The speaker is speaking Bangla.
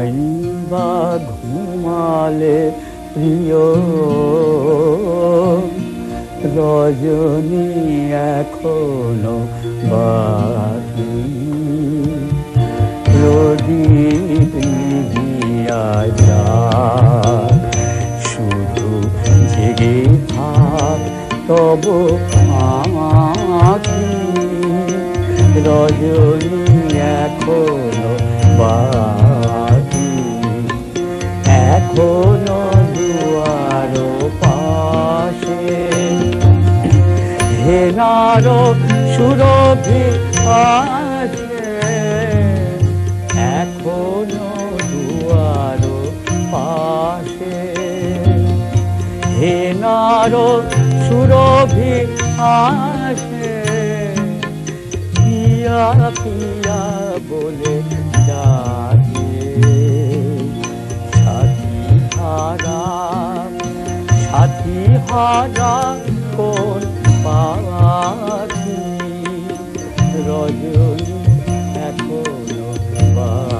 নাই বা ঘুমালে প্রিয়। রজনী এখনও বাকি। প্রদীপ নিভিয়া যায় শুধু জেগে থাক, তব আঁখি রজনী এখনও হেনার সুরভি আছে এখনও দুয়ার পাশে। হেনার সুরভি আসে। পিয়া পিয়া বলে ডাকে। সাথী হারা সাথী হারা এখনও